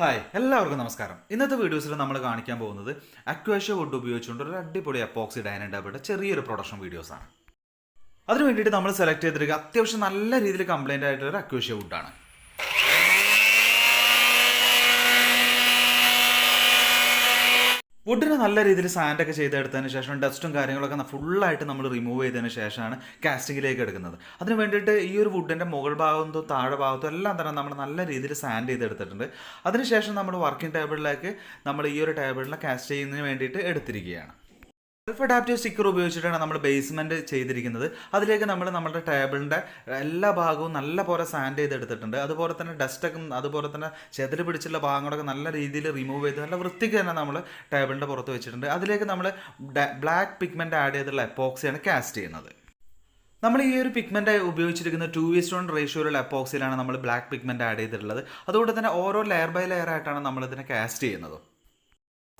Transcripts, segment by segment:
Hi എല്ലാവർക്കും നമസ്കാരം. ഇന്നത്തെ വീഡിയോസിൽ നമ്മൾ കാണിക്കാൻ പോകുന്നത് അക്വേഷ്യ വുഡ് ഉപയോഗിച്ചുകൊണ്ട് ഒരു അടിപൊളി അപ്പോക്സി ഡൈനിങ് ടേബിളിന്റെ ചെറിയൊരു പ്രൊഡക്ഷൻ വീഡിയോസാണ് അതിന് വേണ്ടിയിട്ട് നമ്മൾ സെലക്ട് ചെയ്തിരിക്കുക അത്യാവശ്യം നല്ല രീതിയിൽ കംപ്ലൈന്റ് ആയിട്ടുള്ള ഒരു അക്വേഷ്യ വുഡാണ് വുഡിനെ നല്ല രീതിയിൽ സാൻഡൊക്കെ ചെയ്തെടുത്തതിന് ശേഷം ഡസ്റ്റും കാര്യങ്ങളൊക്കെ ഫുള്ളായിട്ട് നമ്മൾ റിമൂവ് ചെയ്തതിന് ശേഷമാണ് കാസ്റ്റിങ്ങിലേക്ക് എടുക്കുന്നത്. അതിന് വേണ്ടിയിട്ട് ഈ ഒരു വുഡിന്റെ മുകൾ ഭാഗത്തും താഴെ ഭാഗത്തും എല്ലാം തന്നെ നമ്മൾ നല്ല രീതിയിൽ സാൻഡ് ചെയ്തെടുത്തിട്ടുണ്ട്. അതിനുശേഷം നമ്മൾ വർക്കിംഗ് ടേബിളിലേക്ക് നമ്മൾ ഈ ഒരു ടേബിളിനെ കാസ്റ്റ് ചെയ്യുന്നതിന് വേണ്ടിയിട്ട് എടുത്തിരിക്കുകയാണ്. സെൽഫ് അഡാപ്റ്റീവ് സ്റ്റിക്കർ ഉപയോഗിച്ചിട്ടാണ് നമ്മൾ ബേസ്മെന്റ് ചെയ്തിരിക്കുന്നത്. അതിലേക്ക് നമ്മൾ നമ്മുടെ ടേബിളിന്റെ എല്ലാ ഭാഗവും നല്ല പോലെ സാൻഡ് ചെയ്തെടുത്തിട്ടുണ്ട്. അതുപോലെ തന്നെ ഡസ്റ്റൊക്കെ അതുപോലെ തന്നെ ചെതിര് പിടിച്ചുള്ള ഭാഗങ്ങളൊക്കെ നല്ല രീതിയിൽ റിമൂവ് ചെയ്ത് നല്ല വൃത്തിക്ക് തന്നെ നമ്മൾ ടേബിളിന്റെ പുറത്ത് വെച്ചിട്ടുണ്ട്. അതിലേക്ക് നമ്മൾ ബ്ലാക്ക് പിഗ്മെന്റ് ആഡ് ചെയ്തിട്ടുള്ള എപ്പോക്സിയാണ് കാസ്റ്റ് ചെയ്യുന്നത്. നമ്മൾ ഈ ഒരു പിഗ്മെന്റ് ഉപയോഗിച്ചിരിക്കുന്ന ടു വി സ്റ്റോൺ റേഷ്യോയിലുള്ള എപ്പോക്സിലാണ് നമ്മൾ ബ്ലാക്ക് പിഗ്മെന്റ് ആഡ് ചെയ്തിട്ടുള്ളത്. അതുകൊണ്ട് തന്നെ ഓരോ ലെയർ ബൈ ലെയർ ആയിട്ടാണ് നമ്മൾ ഇതിനെ കാസ്റ്റ് ചെയ്യുന്നത്.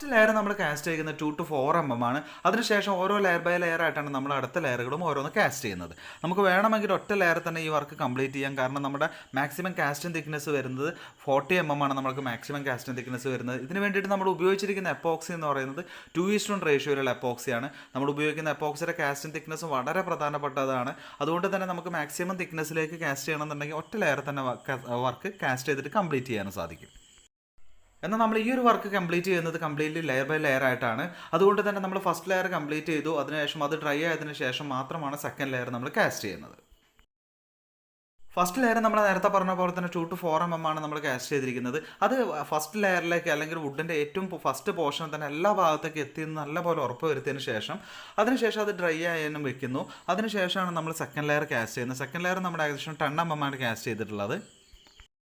ഫസ്റ്റ് ലെയർ നമ്മൾ കാസ്റ്റ് ചെയ്യുന്നത് two to four M M ആണ്. അതിനുശേഷം ഓരോ ലെയർ ബൈ ലെയർ ആയിട്ടാണ് നമ്മൾ അടുത്ത ലെയറുകളും ഓരോന്ന് കാസ്റ്റ് ചെയ്യുന്നത്. നമുക്ക് വേണമെങ്കിൽ ഒറ്റ ലെയർ തന്നെ ഈ വർക്ക് കംപ്ലീറ്റ് ചെയ്യാം. കാരണം നമ്മുടെ മാക്സിമം കാസ്റ്റിംഗ് തിക്നെസ് വരുന്നത് ഫോർട്ടി എം എം ആണ് നമുക്ക് മാക്സിമം കാസ്റ്റിംഗ് തിക്നെസ് വരുന്നത്. ഇതിന് വേണ്ടിയിട്ട് നമ്മൾ ഉപയോഗിച്ചിരിക്കുന്ന എപ്പോക്സി എന്ന് പറയുന്നത് ടു ഈസ്റ്റോൺ റേഷ്യോയിലുള്ള എപ്പോക്സിയാണ് നമ്മൾ ഉപയോഗിക്കുന്ന എപ്പോക്സിയുടെ കാസ്റ്റിംഗ് തിക്നെസ് വളരെ പ്രധാനപ്പെട്ടതാണ്. അതുകൊണ്ട് തന്നെ നമുക്ക് മാക്സിമം തിക്നെസ്സിലേക്ക് കാസ്റ്റ് ചെയ്യണമെന്നുണ്ടെങ്കിൽ ഒറ്റ ലെയർ തന്നെ വർക്ക് കാസ്റ്റ് ചെയ്തിട്ട് കംപ്ലീറ്റ് ചെയ്യാനും സാധിക്കും. എന്നാൽ നമ്മൾ ഈ ഒരു വർക്ക് കംപ്ലീറ്റ് ചെയ്യുന്നത് കംപ്ലീറ്റ്ലി ലെയർ ബൈ ലെയർ ആയിട്ടാണ്. അതുകൊണ്ട് തന്നെ നമ്മൾ ഫസ്റ്റ് ലെയർ കംപ്ലീറ്റ് ചെയ്തു. അതിനുശേഷം അത് ഡ്രൈ ആയതിനു ശേഷം മാത്രമാണ് സെക്കൻഡ് ലെയർ നമ്മൾ കാസ്റ്റ് ചെയ്യുന്നത്. ഫസ്റ്റ് ലെയർ നമ്മൾ നേരത്തെ പറഞ്ഞ പോലെ തന്നെ two to four M M ആണ് നമ്മൾ കാസ്റ്റ് ചെയ്തിരിക്കുന്നത്. അത് ഫസ്റ്റ് ലെയറിലേക്ക് അല്ലെങ്കിൽ വുഡിന്റെ ഏറ്റവും ഫസ്റ്റ് പോർഷൻ തന്നെ എല്ലാ ഭാഗത്തേക്ക് എത്തി നല്ലപോലെ ഉറപ്പ് വരുത്തിയതിന് ശേഷം അതിനുശേഷം അത് ഡ്രൈ ആയാലും വെക്കുന്നു. അതിനുശേഷമാണ് നമ്മൾ സെക്കൻഡ് ലെയർ കാസ്റ്റ് ചെയ്യുന്നത്. സെക്കൻഡ് ലെയർ നമ്മുടെ ഏകദേശം ടെൻ എം എം ആണ് കാസ്റ്റ് ചെയ്തിട്ടുള്ളത്.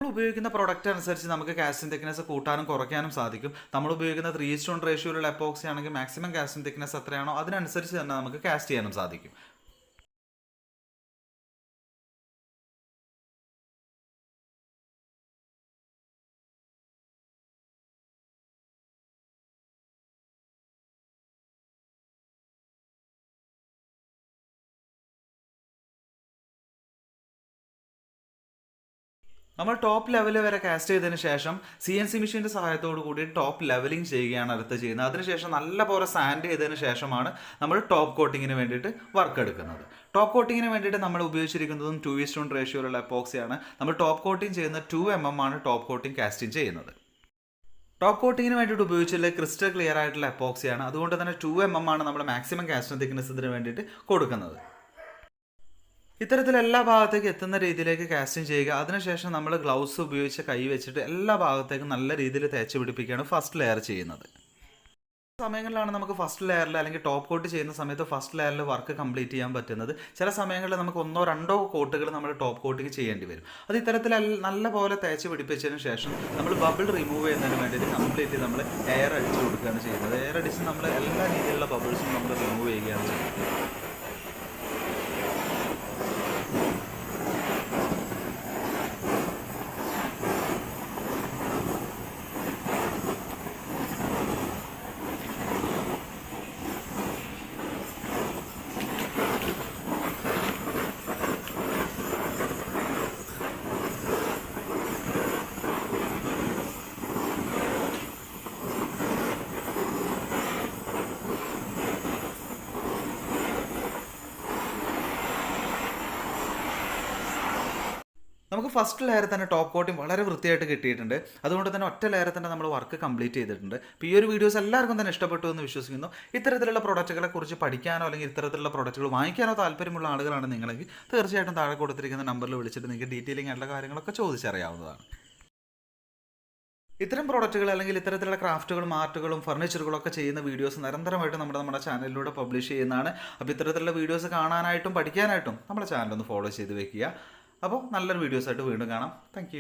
നമ്മൾ ഉപയോഗിക്കുന്ന പ്രൊഡക്റ്റ് അനുസരിച്ച് നമുക്ക് കാസ്റ്റിംഗ് തിക്നെസ് കൂട്ടാനും കുറയ്ക്കാനും സാധിക്കും. നമ്മൾ ഉപയോഗിക്കുന്ന ത്രീ സ്റ്റോൺ റേഷ്യോയിലുള്ള എപ്പോക്സി ആണെങ്കിൽ മാക്സിമം കാസ്റ്റിംഗ് തിക്നെസ് എത്രയാണോ അതിനനുസരിച്ച് തന്നെ നമുക്ക് കാസ്റ്റ് ചെയ്യാനും സാധിക്കും. നമ്മൾ ടോപ്പ് ലെവൽ വരെ കാസ്റ്റ് ചെയ്തതിന് ശേഷം സി എൻ സി മെഷീന്റെ സഹായത്തോടു കൂടി ടോപ്പ് ലെവലിംഗ് ചെയ്യുകയാണ് അടുത്ത് ചെയ്യുന്നത്. അതിനുശേഷം നല്ല പോലെ സാൻഡ് ചെയ്തതിന് ശേഷമാണ് നമ്മൾ ടോപ്പ് കോട്ടിങ്ങിന് വേണ്ടിയിട്ട് വർക്ക് എടുക്കുന്നത്. ടോപ്പ് കോട്ടിങ്ങിന് വേണ്ടിയിട്ട് നമ്മൾ ഉപയോഗിച്ചിരിക്കുന്നതും ടു ഈസ് സ്റ്റോൺ റേഷ്യോയിലുള്ള എപ്പോക്സിയാണ് നമ്മൾ ടോപ്പ് കോട്ടിങ് ചെയ്യുന്ന ടു എം എം ആണ് ടോപ്പ് കോട്ടിങ് കാസ്റ്റിംഗ് ചെയ്യുന്നത്. ടോപ്പ് കോട്ടിങ്ങിന് വേണ്ടിയിട്ട് ഉപയോഗിച്ചുള്ള ക്രിസ്റ്റൽ ക്ലിയർ ആയിട്ടുള്ള എപ്പോക്സിയാണ് അതുകൊണ്ട് തന്നെ ടു എം എം ആണ് നമ്മൾ മാക്സിമം കാസ്റ്റിംഗ് തിക്നെസ്സിന് വേണ്ടിയിട്ട് കൊടുക്കുന്നത്. ഇത്തരത്തിൽ എല്ലാ ഭാഗത്തേക്ക് എത്തുന്ന രീതിയിലേക്ക് കാസ്റ്റിംഗ് ചെയ്യുക. അതിനുശേഷം നമ്മൾ ഗ്ലൗസ് ഉപയോഗിച്ച് കൈ വെച്ചിട്ട് എല്ലാ ഭാഗത്തേക്കും നല്ല രീതിയിൽ തേച്ച് പിടിപ്പിക്കുകയാണ് ഫസ്റ്റ് ലെയർ ചെയ്യുന്നത്. സമയങ്ങളിലാണ് നമുക്ക് ഫസ്റ്റ് ലെയറിൽ അല്ലെങ്കിൽ ടോപ്പ് കോട്ട് ചെയ്യുന്ന സമയത്ത് ഫസ്റ്റ് ലെയറിൽ വർക്ക് കംപ്ലീറ്റ് ചെയ്യാൻ പറ്റുന്നത്. ചില സമയങ്ങളിൽ നമുക്ക് ഒന്നോ രണ്ടോ കോട്ടുകൾ നമ്മൾ ടോപ്പ് കോട്ടിങ് ചെയ്യേണ്ടി വരും. അത് ഇത്തരത്തിൽ നല്ല പോലെ തേച്ച് പിടിപ്പിച്ചതിന് ശേഷം നമ്മൾ ബബിൾ റിമൂവ് ചെയ്യുന്നതിന് വേണ്ടിയിട്ട് കംപ്ലീറ്റ് നമ്മൾ എയർ അടിച്ച് കൊടുക്കുകയാണ് ചെയ്യുന്നത്. എയർ അടിച്ച് നമ്മൾ എല്ലാ രീതിയിലുള്ള ബബിൾസും നമ്മൾ റിമൂവ് ചെയ്യുകയാണ് ചെയ്യുന്നത്. നമുക്ക് ഫസ്റ്റ് ലെയർ തന്നെ ടോപ്പ് കോട്ടിങ് വളരെ വൃത്തിയായിട്ട് കിട്ടിയിട്ടുണ്ട്. അതുകൊണ്ട് തന്നെ ഒറ്റ ലെയർ തന്നെ നമ്മൾ വർക്ക് കംപ്ലീറ്റ് ചെയ്തിട്ടുണ്ട്. അപ്പോൾ ഈ ഒരു വീഡിയോസ് എല്ലാവർക്കും തന്നെ ഇഷ്ടപ്പെട്ടു എന്ന് വിശ്വസിക്കുന്നു. ഇത്തരത്തിലുള്ള പ്രൊഡക്റ്റുകളെ കുറിച്ച് പഠിക്കാനോ അല്ലെങ്കിൽ ഇത്തരത്തിലുള്ള പ്രോഡക്റ്റുകൾ വാങ്ങിക്കാനോ താല്പര്യമുള്ള ആളുകളാണ് നിങ്ങളെങ്കിൽ തീർച്ചയായിട്ടും താഴെ കൊടുത്തിരിക്കുന്ന നമ്പറിൽ വിളിച്ചിട്ട് നിങ്ങൾക്ക് ഡീറ്റെയിലിംഗ് ആയിട്ടുള്ള കാര്യങ്ങളൊക്കെ ചോദിച്ചറിയാവുന്നതാണ്. ഇത്തരം പ്രോഡക്റ്റുകൾ അല്ലെങ്കിൽ ഇത്തരത്തിലുള്ള ക്രാഫ്റ്റുകളും ആർട്ടുകളും ഫർണിച്ചറുകളും ഒക്കെ ചെയ്യുന്ന വീഡിയോസ് നിരന്തരമായിട്ട് നമ്മുടെ നമ്മുടെ ചാനലിലൂടെ പബ്ലിഷ് ചെയ്യുന്നതാണ്. അപ്പോൾ ഇത്തരത്തിലുള്ള വീഡിയോസ് കാണാനായിട്ടും പഠിക്കാനായിട്ടും നമ്മുടെ ചാനൽ ഒന്ന് ഫോളോ ചെയ്ത് വെക്കുക. അപ്പോൾ നല്ലൊരു വീഡിയോസായിട്ട് വീണ്ടും കാണാം. താങ്ക്